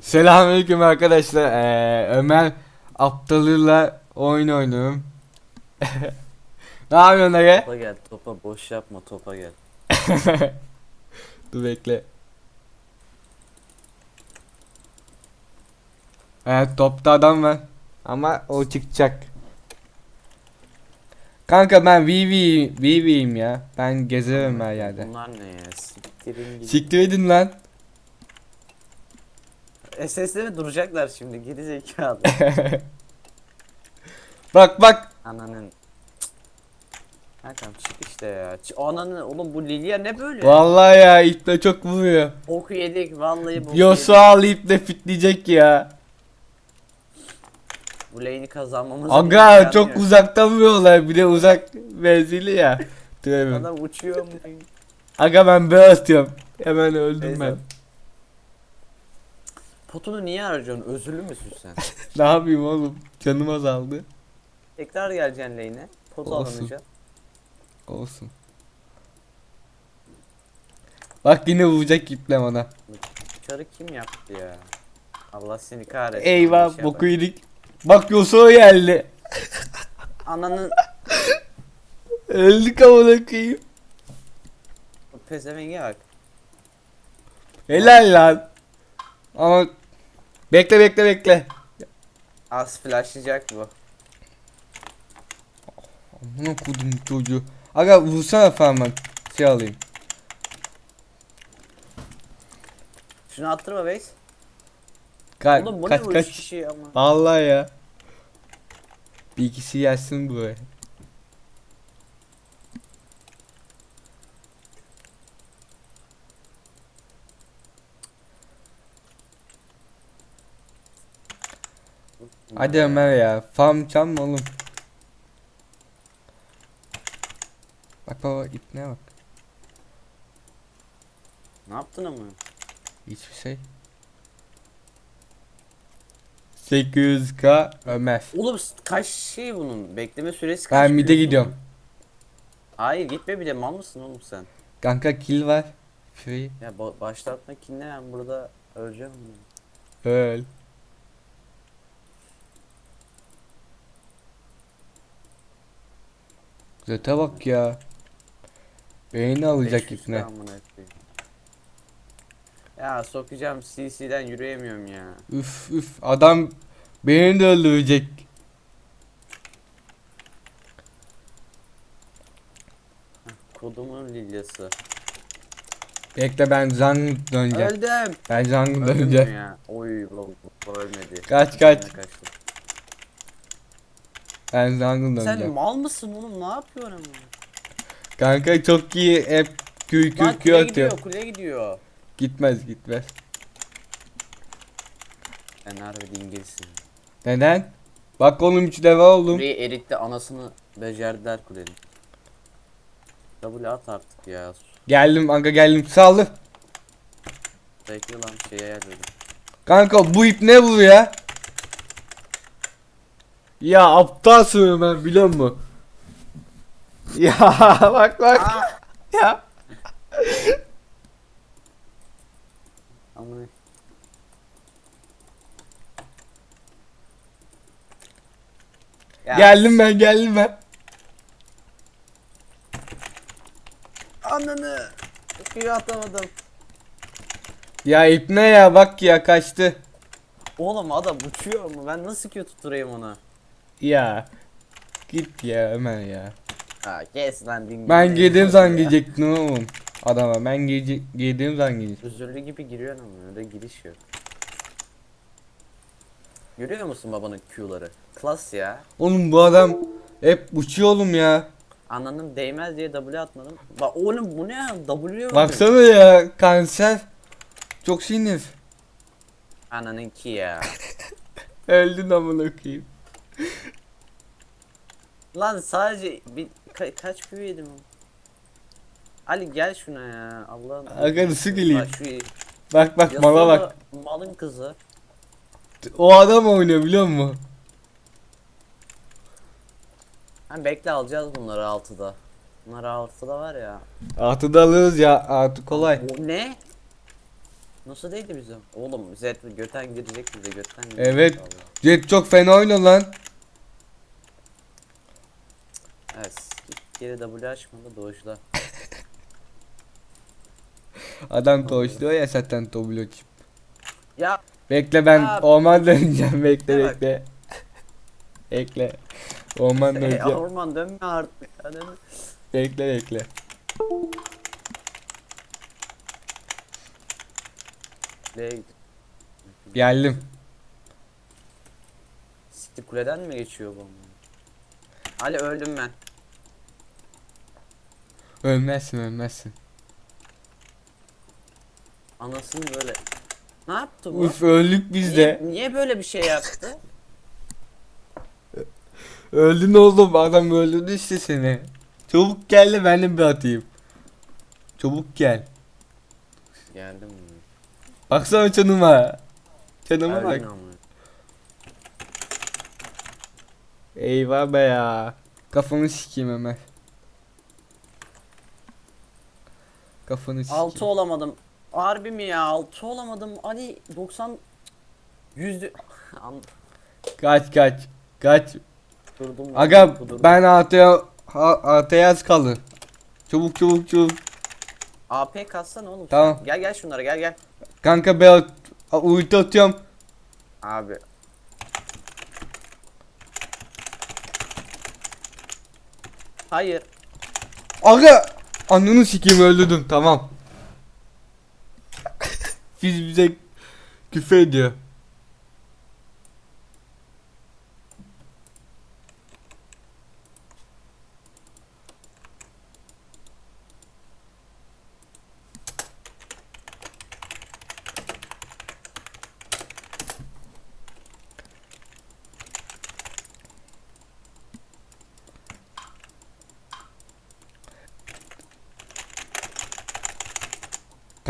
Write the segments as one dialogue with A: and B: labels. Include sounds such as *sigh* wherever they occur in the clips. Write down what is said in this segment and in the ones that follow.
A: Selamünaleyküm arkadaşlar. Ee, Ömer aptalıyla oyun oynuyorum. *laughs* ne yapıyorsun Ege?
B: Topa gel topa boş yapma topa gel. *laughs*
A: Dur bekle. Evet topta adam var. Ama o çıkacak. Kanka ben VV VV'yim ya. Ben gezerim her yerde.
B: Bunlar ne ya? Siktirin gidin.
A: Siktir edin lan.
B: SS'de mi duracaklar şimdi geri zekalı. *laughs*
A: Bak bak.
B: Ananın. Kankam çık işte ya. Ç- Ananın oğlum bu Lilia ne böyle?
A: Vallahi ya iple çok vuruyor.
B: Boku yedik vallahi boku yedik.
A: al iple fitleyecek ya.
B: Bu lane'i kazanmamız
A: Aga çok uzaktan vuruyorlar bir de uzak menzili ya. *laughs* Tövbe.
B: Adam uçuyor mu?
A: Aga ben böyle atıyorum. Hemen öldüm
B: Neyse.
A: ben.
B: Potunu niye harcıyorsun? Özürlü müsün sen? *laughs*
A: Ne yapayım oğlum? Canım azaldı.
B: Tekrar geleceksin lane'e. Potu
A: Olsun.
B: alamayacağım.
A: Olsun. Bak yine vuracak iple bana.
B: Çarı kim yaptı ya? Allah seni kahretsin.
A: Eyvah
B: Şey
A: boku yedik. Bak Yasuo geldi. *laughs*
B: Ananın
A: Öldük amına koyayım.
B: pezevenge bak.
A: Helal lan. Ama bekle bekle bekle.
B: Az flashlayacak bu.
A: Amına kodum çocuğu. Aga vursana falan ben. Şey alayım.
B: Şunu attırma base.
A: Ka
B: Oğlum bu
A: kaç
B: ne bu
A: kaç.
B: kişi ama.
A: Vallahi ya. Bir ikisi gelsin buraya. Hadi Ömer ya. Farm çalma oğlum. Bak baba ipne bak.
B: Ne yaptın ama?
A: Hiçbir şey. 800k Ömer.
B: Oğlum kaç şey bunun? Bekleme süresi kaç?
A: Ben mid'e gidiyorum.
B: Hayır gitme bile mal mısın oğlum sen?
A: Kanka kill var. Free.
B: Ya ba- başlatma ki ne ben burada öleceğim. mi?
A: Öl. Zete bak ya. Beyni alacak
B: 500
A: ipne.
B: Ya sokacağım CC'den yürüyemiyorum ya.
A: Üf üf adam beni de öldürecek.
B: Kodumun lilyası.
A: Bekle ben zang döneceğim.
B: Öldüm.
A: Ben zang
B: Öldüm mü
A: döneceğim.
B: ya? Oy bu ölmedi.
A: Kaç, kaç.
B: Yine kaçtı.
A: Ben zang
B: Sen mal mısın oğlum? Ne yapıyorsun ama?
A: Kanka çok iyi hep kü kü
B: Lan
A: kü
B: kule
A: atıyor.
B: gidiyor, kule gidiyor.
A: Gitmez gitmez.
B: Sen harbi dingilsin.
A: Neden? Bak oğlum 3 deve oldum.
B: Kuleyi eritti anasını becerdiler kulenin. W at artık ya.
A: Geldim kanka geldim saldır.
B: Bekle lan şeye ayarladım.
A: Kanka bu ip ne bu ya? Ya aptalsın ben biliyor musun? *laughs* Ya bak bak. ya.
B: Ama Ya,
A: Geldim ben geldim ben.
B: Ananı. Kıyı atamadım.
A: Ya ip ne ya bak ya kaçtı.
B: Oğlum adam uçuyor mu? Ben nasıl Q tutturayım onu?
A: Ya. Git ya Ömer ya.
B: Ha kes lan dingil.
A: Ben girdiğim zaman gidecektim oğlum. Adama ben gece girdiğim zaman gidecektim.
B: Özürlü gibi giriyorsun ama öyle giriş yok. Görüyor musun babanın Q'ları? Klas ya.
A: Oğlum bu adam hep uçuyor oğlum ya.
B: Ananın değmez diye W atmadım. Bak oğlum bu ne ya? W?
A: Baksana ya kanser. Çok sinir.
B: Ananın ki ya. *laughs*
A: Öldün amına koyayım.
B: Lan sadece bir ka- kaç Q yedim? Ali gel şuna ya. Allah'ım.
A: Aga nasıl geleyim?
B: Bak şu
A: Bak bak mala bak.
B: Malın kızı.
A: O adam oynuyor biliyor musun?
B: Ha bekle alacağız bunları 6'da. Bunlar 6'da var ya.
A: Artı da alırız ya artı kolay.
B: O ne? Nasıl değdi bize? Oğlum Zed göten girecek bize götten girecek.
A: Evet.
B: vallahi.
A: Jet çok fena oynuyor lan.
B: Evet. Geri W açmadı doğuşla. *laughs*
A: Adam doğuşluyor ya zaten Tobloç.
B: Ya
A: Bekle ben orman döneceğim bekle
B: Ne bak.
A: bekle. Bekle. Orman *laughs*
B: e,
A: döneceğim.
B: orman dönme artık. Hadi.
A: Bekle bekle.
B: Nereye gidiyor?
A: Geldim.
B: Siktir kuleden mi geçiyor bu? Ali öldüm ben.
A: Ölmezsin ölmezsin.
B: Anasını böyle. Ne yaptı bu?
A: Uf öldük biz de.
B: Niye, niye böyle bir şey yaptı? *laughs*
A: Öldün oğlum adam öldürdü işte seni. Çabuk gel de ben de bir atayım. Çabuk gel.
B: Geldim.
A: Baksana canıma. Canıma
B: Öldüm
A: bak.
B: ama.
A: Eyvah be ya. Kafanı sikeyim hemen. Kafanı sikeyim.
B: 6 olamadım. Harbi mi ya? 6 olamadım. Ali 90 yüzde *laughs*
A: Kaç kaç. Kaç.
B: durdum.
A: Aga
B: kudurdum.
A: ben AT'ya AT'ya az kaldı. Çabuk çabuk çabuk.
B: AP katsana oğlum.
A: Tamam.
B: sen. Gel gel şunlara gel gel.
A: Kanka ben ulti atıyorum.
B: Abi. Hayır.
A: Aga ananı sikeyim öldürdüm tamam. *laughs* Biz bize küfür ediyor.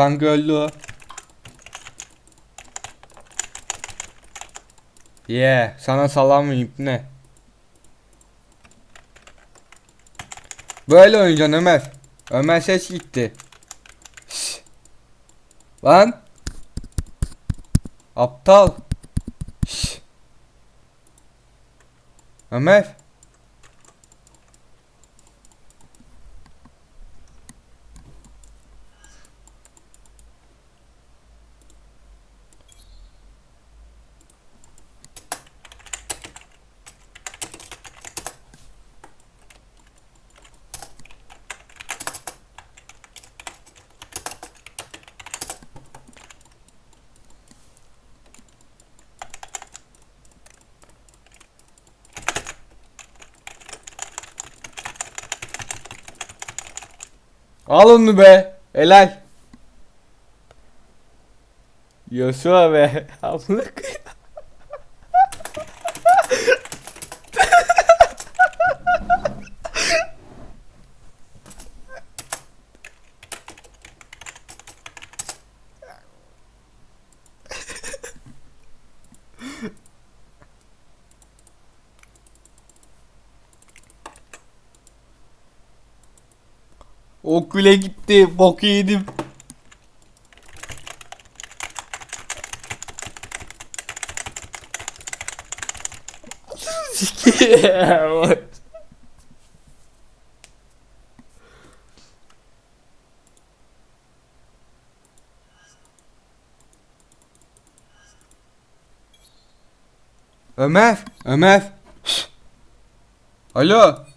A: Kanka öldü o. Yeah, sana salamayayım ne? Böyle oynayacaksın Ömer. Ömer ses gitti. Şş. Lan. Aptal. Ömer. Al onu be. Helal. Yosua be. *laughs* Amına koyayım. O kule gitti. Boku yedim. Ömer, Ömer. Alo.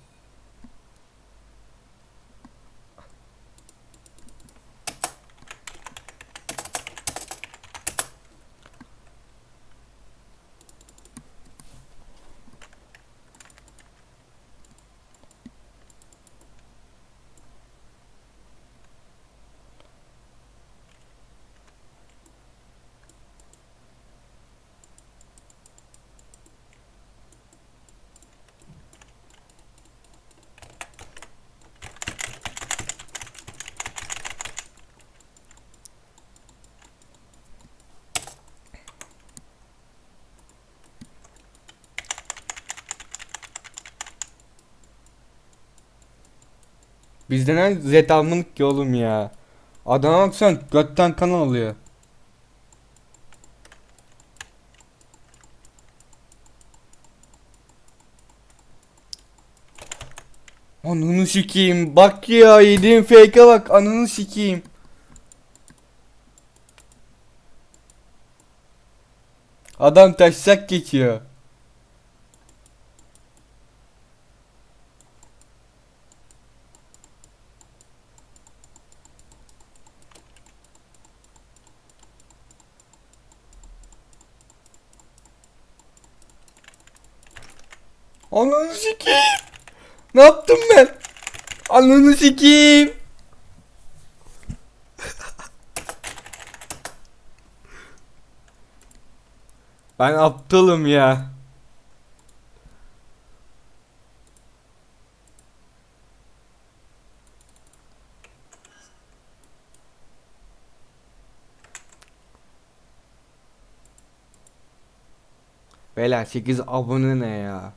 A: Bizden en Z almalık ki oğlum ya. Adama baksan götten kan alıyor. Ananı sikiyim. Bak ya yediğim fake'e bak. Ananı sikiyim. Adam taşsak geçiyor. Ananı sikeyim. Ne yaptım ben? Ananı sikeyim. ben aptalım ya. Beyler 8 abone ne ya?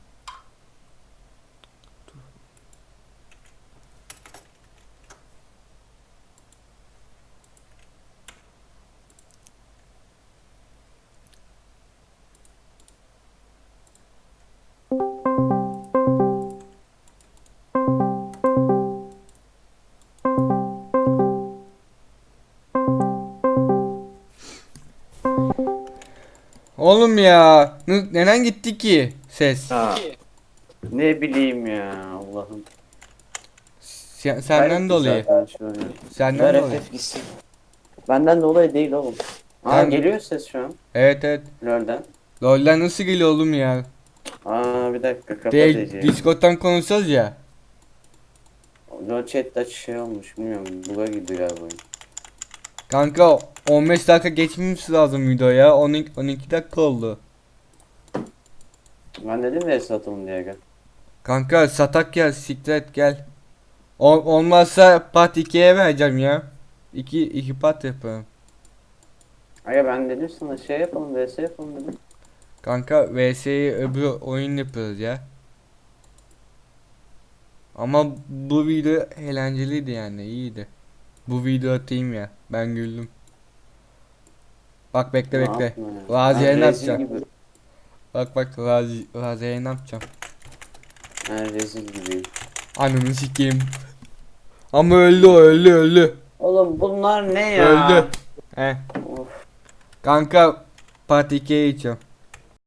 A: Oğlum ya, n- neden gitti ki ses?
B: Ha. Ne bileyim ya Allah'ım.
A: Se- senden dolayı.
B: zaten.
A: Senden
B: Ver
A: dolayı.
B: FF gitsin. Benden dolayı değil oğlum. Aa
A: Ben-
B: geliyor ses şu an.
A: Evet evet.
B: LoL'den.
A: LoL'den nasıl geliyor oğlum ya?
B: Aa bir dakika kapat
A: Değil,
B: Ece'yi.
A: Discord'dan konuşacağız ya.
B: LoL chat'te şey olmuş bilmiyorum. Bug'a gidiyor galiba oyun.
A: Kanka 15 dakika geçmemiz lazım video ya. 12, 12 dakika oldu.
B: Ben dedim ya satalım diye gel.
A: Kanka satak gel, siklet gel. O, olmazsa part 2'ye vereceğim ya. 2 2 part yapalım.
B: Aga ben dedim sana şey yapalım vs yapalım dedim.
A: Kanka VS'yi öbür oyun yapıyoruz ya. Ama bu video eğlenceliydi yani iyiydi. Bu video atayım ya. Ben güldüm. Bak bekle bekle.
B: yapma ya.
A: Raziye
B: Ben
A: ne yapacağım? Bak bak Razi, Raziye ne yapacağım?
B: Ben rezil gibiyim.
A: Ananı sikeyim. Ama öldü öldü öldü.
B: Oğlum bunlar ne ya?
A: Öldü. He.
B: Of.
A: Kanka part 2'ye geçiyorum.